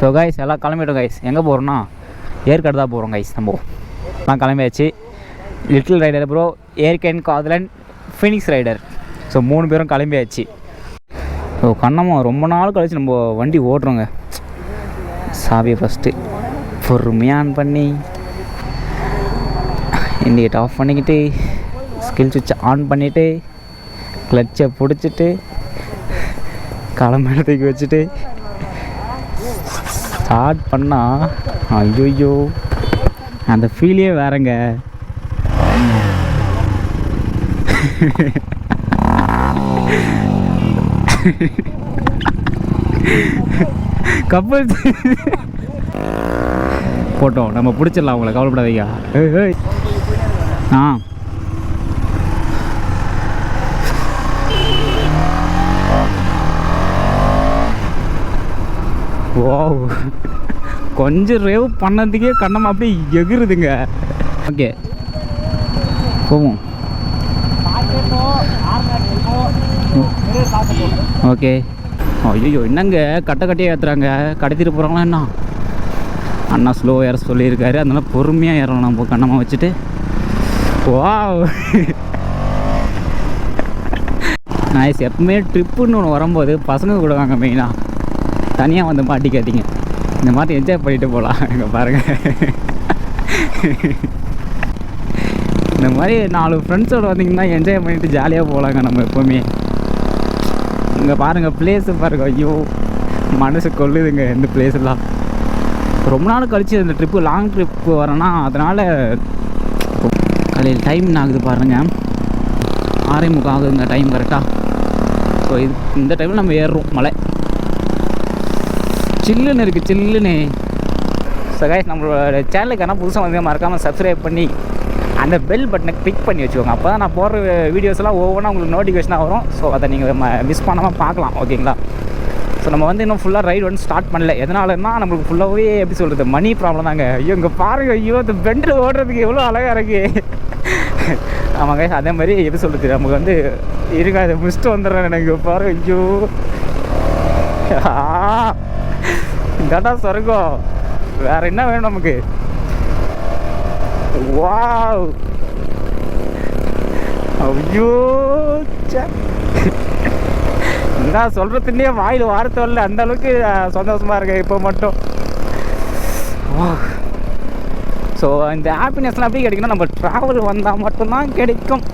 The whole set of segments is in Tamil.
ஸோ கைஸ் எல்லாம் கிளம்பிட்டோம் கைஸ் எங்கே போகிறோம்னா ஏற்காடு தான் போகிறோம் கைஸ் நம்ம நான் கிளம்பியாச்சு. லிட்டில் ரைடர் ப்ரோ ஏர்கேன் காதலன் ஃபினிக்ஸ் ரைடர் ஸோ மூணு பேரும் கிளம்பியாச்சு. ஸோ கண்ணம்மா ரொம்ப நாள் கழிச்சு நம்ம வண்டி ஓட்டுறோங்க. சாவியை ஃபஸ்ட்டு பொறுமையாக ஆன் பண்ணி. இண்டிகேட் ஆஃப் பண்ணிக்கிட்டு ஸ்கில் சுவிட்ச் ஆன் பண்ணிவிட்டு கிளச்சை பிடிச்சிட்டு கிளம்பி தூக்கி வச்சுட்டு ஸ்டார்ட் பண்ணால் ஐயோயோ அந்த ஃபீலே வேறங்க. கப்பல் போட்டோம் நம்ம பிடிச்சிடலாம் அவங்கள கவலைப்படாதீங்க. ஆ. ஓ கொஞ்சம் ரேவ் பண்ணதுக்கே கண்ணம் அப்படியே எகிருதுங்க. ஓகே. போவோம். ஓகே. ஐயோ என்னங்க? கட்டை கட்டையாக ஏற்றுறாங்க கடத்திட்டு போகிறாங்களா என்ன? அண்ணா ஸ்லோ ஏற சொல்லியிருக்காரு. அதனால பொறுமையாக ஏறணும். நம்ம கண்ணமாக வச்சுட்டு. வா நான் எப்பவுமே ட்ரிப்புன்னு ஒன்று வரும்போது பசங்க கூட வாங்க மெயினாக தனியாக வந்து மாட்டிக்காதீங்க இந்த மாதிரி என்ஜாய் பண்ணிட்டு போகலாம் இங்கே பாருங்கள் இந்த மாதிரி நாலு ஃப்ரெண்ட்ஸோடு வந்தீங்கன்னா என்ஜாய் பண்ணிட்டு ஜாலியாக போகலாங்க நம்ம எப்போவுமே. இங்கே பாருங்கள் பிளேஸு பாருங்க. ஐயோ மனசு கொள்ளுதுங்க இந்த பிளேஸ்லாம் ரொம்ப நாள் கழிச்சு இந்த ட்ரிப்பு லாங் ட்ரிப்பு வரேன்னா அதனால் காலையில் டைம் என்ன ஆகுது பாருங்கள் ஆறே ஆகுதுங்க டைம் கரெக்டாக ஸோ இது இந்த டைமில் நம்ம ஏறுறோம் மலை. சில்லுன்னு இருக்குது சில்லுன்னு. ஸோ நம்மளோட சேனலுக்கு ஆனால் புதுசாக வந்து மறக்காமல் சப்ஸ்கிரைப் பண்ணி அந்த பெல் பட்டனை கிளிக் பண்ணி வச்சுக்கோங்க. அப்போ தான் நான் போடுற வீடியோஸ்லாம் ஒவ்வொன்றா உங்களுக்கு நோட்டிஃபிகேஷனாக வரும். ஸோ அதை நீங்கள் மிஸ் பண்ணாமல் பார்க்கலாம் ஓகேங்களா ஸோ நம்ம வந்து இன்னும் ஃபுல்லாக ரைடு வந்து ஸ்டார்ட் பண்ணல. எதனாலன்னா நம்மளுக்கு ஃபுல்லாகவே எப்படி சொல்கிறது மணி ப்ராப்ளம் தாங்க. ஐயோ இங்கே பாருங்க ஐயோ இந்த பெண்டில் ஓடுறதுக்கு எவ்வளோ அழகாக இருக்கு. ஆமாங்க அதே மாதிரி எப்படி சொல்கிறது நமக்கு வந்து இருக்காது அதை மிஸ்ட்டு வந்துடுறேன் எனக்கு பாருங்க ஐயோ. இதாட்டா சொர்க்கம். வேற என்ன வேணும் நமக்கு? வாவ். ஐயோ ச்சே. என்ன வாயில் வார்த்தை வரல. அந்த அளவுக்கு சந்தோஷமாக சந்தோஷமா இருக்கு இப்போ மட்டும். ஸோ இந்த ஹாப்பினஸ்லாம் எப்படி கிடைக்குன்னா நம்ம ட்ராவல் வந்தால் மட்டும்தான் கிடைக்கும்.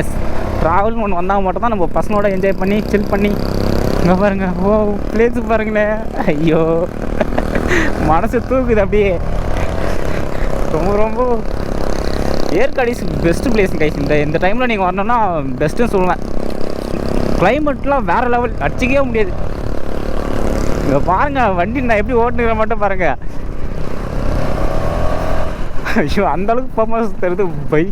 எஸ் ட்ராவல்னு ஒன்று வந்தால் மட்டும்தான் நம்ம பசங்களோட என்ஜாய் பண்ணி சில் பண்ணி இங்கே பாருங்க. ஓ பிளேஸு பாருங்களேன் ஐயோ. மனசு தூக்குது அப்படியே. ரொம்ப ரொம்ப. Yercaud is best place guys இந்த இந்த டைமில் நீங்கள் வரணும்னா பெஸ்ட்டுன்னு சொல்லுவேன். கிளைமேட்லாம் வேறு லெவல் அடிச்சிக்கவே முடியாது. இங்கே பாருங்க வண்டி நான் எப்படி ஓட்டுனுங்கிற மட்டும் பாருங்கள் ஐயோ அந்தளவுக்கு பர்ஃபார்மன்ஸ் தருது. பை.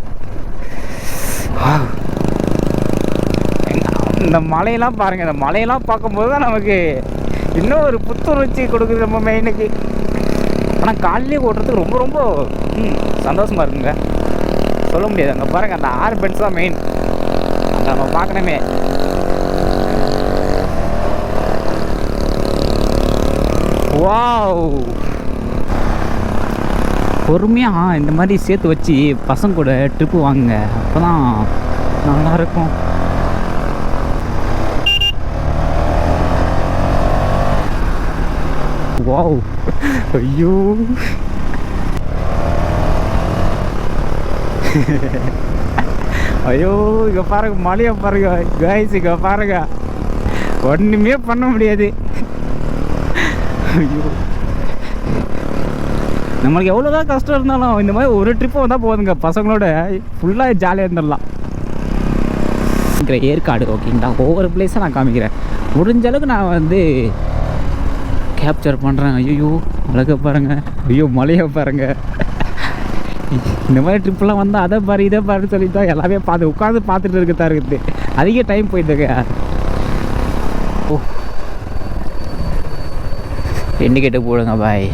இந்த மலையெல்லாம் பாருங்க இந்த மலையெல்லாம் பார்க்கும்போது தான் நமக்கு இன்னும் ஒரு புத்துணர்ச்சி கொடுக்குது நம்ம மெயினுக்கு ஆனால் காலையிலே ஓட்டுறதுக்கு ரொம்ப ரொம்ப சந்தோஷமாக சந்தோஷமா இருக்குங்க. சொல்ல முடியாது. அங்கே பாருங்க அந்த ஆறு பெட்ஸ் தான் மெயின் அங்கே நம்ம பார்க்கணுமே. வாவ். பொறுமையாக இந்த மாதிரி சேர்த்து வச்சு பசங்க கூட ட்ரிப்பு வாங்குங்க. அப்போ தான் நல்லாயிருக்கும் வாவ் ஐயோ ஐயோ இங்கே பாருங்க மலையை பாருங்க. காய்ஸ் இங்கே பாருங்க. ஒன்றுமே பண்ண முடியாது. ஐயோ. நம்மளுக்கு எவ்வளோதான் கஷ்டம் இருந்தாலும் இந்த மாதிரி ஒரு ட்ரிப்பு வந்தால் போதுங்க பசங்களோட ஃபுல்லாக ஜாலியாக இருந்துடலாம். இருக்கிற ஏற்காடு ஓகேங்களா ஒவ்வொரு பிளேஸாக நான் காமிக்கிறேன். முடிஞ்ச அளவுக்கு நான் வந்து கேப்சர் பண்ணுறேன் ஐயோ அழகை பாருங்கள் ஐயோ மலையை பாருங்க. இந்த மாதிரி ட்ரிப்லாம் வந்தால் அதை பாரு இதை பாருன்னு சொல்லி தான் எல்லாமே பார்த்து உட்காந்து பார்த்துட்டு இருக்கதா இருக்குது அதிக டைம் போயிட்டுருக்க ஓ. இண்டிகேட்டர் போடுங்க பாய்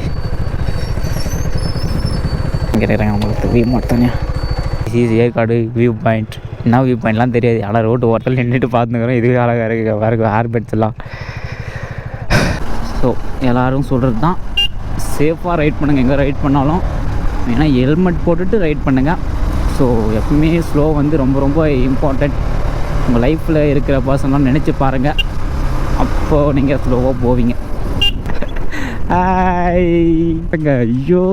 கிடைக்கிறாங்க உங்களுக்கு வியூ மட்டும் ஈஸி ஏற்காடு வியூ பாயிண்ட் என்ன வியூ பாயிண்ட்லாம் தெரியாது. ஆனால் ரோட்டு ஓட்டல் நின்றுட்டு பார்த்துக்கிறோம் இதுவே அழகாக இருக்குது பாருங்க ஹேர் பெட்ஸ் எல்லாம். ஸோ எல்லோரும் சொல்கிறது தான் சேஃபாக ரைட் பண்ணுங்கள் எங்கே ரைட் பண்ணாலும். ஏன்னா ஹெல்மெட் போட்டுட்டு ரைட் பண்ணுங்கள் ஸோ எப்பவுமே ஸ்லோ வந்து ரொம்ப ரொம்ப இம்பார்ட்டண்ட் உங்கள் லைஃப்பில் இருக்கிற பர்சன்லாம் நினச்சி பாருங்கள் அப்போது நீங்கள் ஸ்லோவாக போவீங்க. ஐயோ.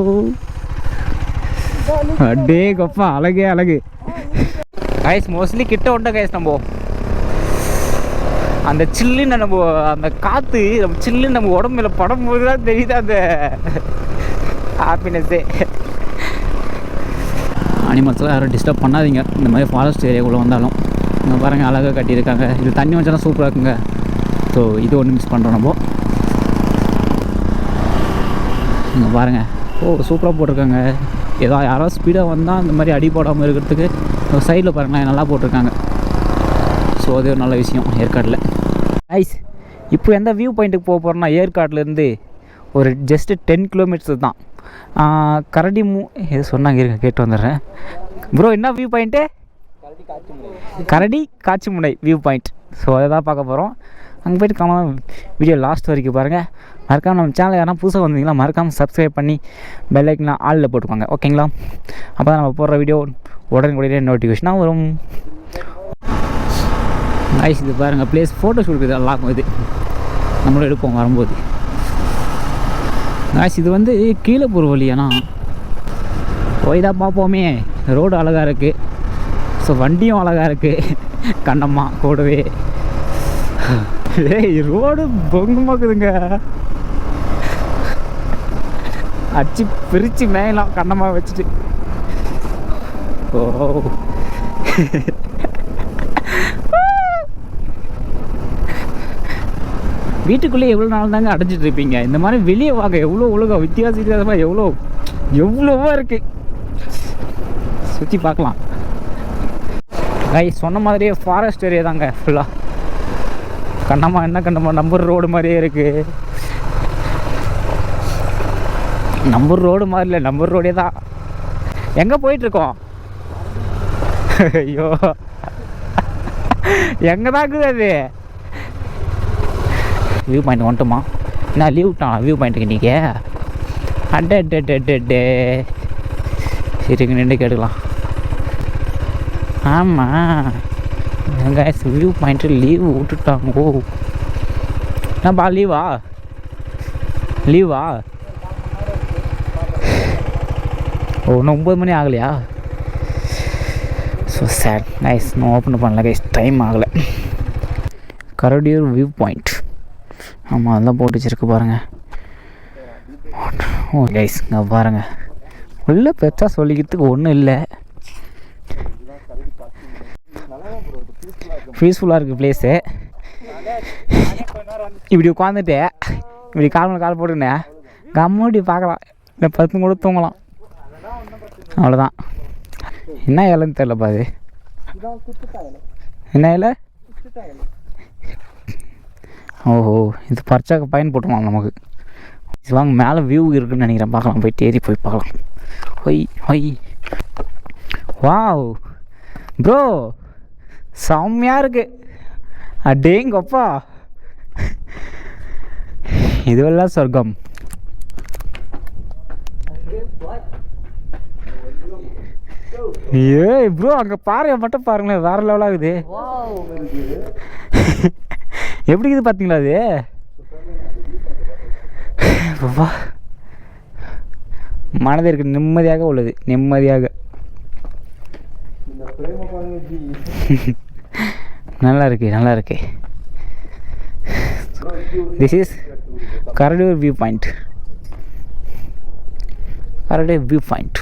அடே கொப்பா அழகே அழகு. கைஸ் மோஸ்ட்லி கிட்ட விட்ட கைஸ் நம்ம? அந்த சில்லுன்னு நம்ம அந்த காற்று நம்ம சில்லுன்னு நம்ம உடம்புல படும்போது தான் தெரியுது அந்த ஹாப்பினஸ்ஸே அனிமல்ஸ்லாம் யாரும் டிஸ்டர்ப் பண்ணாதீங்க. இந்த மாதிரி ஃபாரஸ்ட் ஏரியாக்குள்ளே வந்தாலும். இங்கே பாருங்கள் அழகாக கட்டியிருக்காங்க. இது தண்ணி வச்சாலும் சூப்பராக இருக்குங்க. ஸோ இது ஒன்று மிஸ் பண்ணுறோம் நம்ம. இங்கே பாருங்கள் ஓ சூப்பராக போட்டிருக்காங்க. ஏதோ யாராவது ஸ்பீடாக வந்தால் இந்த மாதிரி அடி போடாமல் இருக்கிறதுக்கு சைடில் பாருங்களேன் நல்லா போட்டிருக்காங்க. ஸோ அது ஒரு நல்ல விஷயம் ஏற்காட்டில் ஐஸ் இப்போ எந்த வியூ பாயிண்ட்டுக்கு போக போகிறோம்னா ஏற்காட்டிலேருந்து ஒரு ஜஸ்ட்டு டென் கிலோமீட்டர்ஸ் தான். கரடி மூ எது சொன்னாங்க இருங்க கேட்டு வந்துடுறேன். ப்ரோ என்ன வியூ பாயிண்ட்டு கரடி காட்சிமுனை வியூ பாயிண்ட் ஸோ அதை தான் பார்க்க போகிறோம் அங்கே போய்ட்டு காம வீடியோ லாஸ்ட் வரைக்கும் பாருங்கள் மறக்காமல் நம்ம சேனல் யாரா புதுசாக வந்தீங்களா மறக்காமல் சப்ஸ்கிரைப் பண்ணி பெல் ஆளில் போட்டுக்கோங்க. ஓகேங்களா அப்போ தான் நம்ம போடுற வீடியோ உடனுக்குடனே நோட்டிஃபிகேஷனாக வரும். ஐஸ் இது பாருங்கள் ப்ளேஸ் ஃபோட்டோ ஷூட்டுக்கு நல்லா இது. நம்மளும் எடுப்போம் வரும்போது. காய்ஸ் இது வந்து கீழே போகிற வழியானா போய் தான் பார்ப்போமே. ரோடு அழகாக இருக்குது ஸோ வண்டியும் அழகாக இருக்குது கண்ணம்மா கூடவே. ஏய் ரோடு பொங்குமாக்குதுங்க. அடிச்சு பிரித்து மேயலாம் கண்ணமாக வச்சுட்டு. ஓ. வீட்டுக்குள்ளே எவ்வளோ நாள் தாங்க அடைஞ்சிட்டு இருப்பீங்க? இந்த மாதிரி வெளியே வாங்க. எவ்வளோ உலகம் வித்தியாச வித்தியாசமாக எவ்வளோ எவ்வளவோ இருக்குது சுற்றி பார்க்கலாம். கை சொன்ன மாதிரியே ஃபாரஸ்ட் ஏரியா தாங்க ஃபுல்லாக கண்ணம்மா என்ன கண்ணம்மா நம்பர் ரோடு மாதிரியே இருக்குது நம்பர் ரோடு மாதிரி இல்லை நம்பர் ரோடே தான். எங்கே போயிட்டுருக்கோம்? ஐயோ. எங்கே தான் இருக்குது அது? வியூ பாயிண்ட் வந்துட்டுமா நான் லீவ் விட்டான் வியூ பாயிண்ட்டுக்கு நீங்கள் அட்டே அட்டே அட்டே அட்டே அட்டே சரிங்க நின்று கேட்டுக்கலாம் ஆமாம் எங்க வியூ பாயிண்ட்டு லீவ் விட்டுட்டாங்க. ஓ. என்னப்பா லீவா லீவா ஓ ஒம்பது மணி ஆகலையா? ஸோ சேட் நைஸ் நான் ஓப்பன் பண்ணல கைஸ் டைம் ஆகலை. கரடியூர் வியூ பாயிண்ட் ஆமாம் அதெல்லாம் போட்டு வச்சுருக்கு பாருங்கள் ஓ கைஸ் இங்கே பாருங்கள் உள்ளே பெருசாக சொல்லிக்கிறதுக்கு ஒன்றும் இல்லை. பீஸ்ஃபுல்லாக இருக்குது ப்ளேஸு இப்படி உட்காந்துட்டு இப்படி கால் கால் போட்டுக்கினேன் கம்முடி பார்க்கலாம். இல்லை பத்து கூட தூங்கலாம். அவ்வளோதான் என்ன இலைன்னு தெரிலப்பா அது. என்ன இலை? ஓஹோ இது பர்ச்சாக்கு பயன் போட்டுருவாங்க நமக்கு. இது வாங்க மேலே வியூ இருக்குன்னு நினைக்கிறேன். பார்க்கலாம் போயிட்டு ஏறி போய் பார்க்கலாம். Y Y wow. ப்ரோ செம்மையாக இருக்கு. அடேங்கப்பா இதுவெல்லாம் சொர்க்கம். ஏய் ப்ரோ அங்கே பாறையை மட்டும் பாருங்களேன். வேற லெவலாக எப்படி இருக்குது பார்த்தீங்களா அது? வா. மனதிற்கு நிம்மதியாக உள்ளது. நிம்மதியாக. நல்லா இருக்கு நல்லா இருக்கு. This is Karadur view point Karadur view point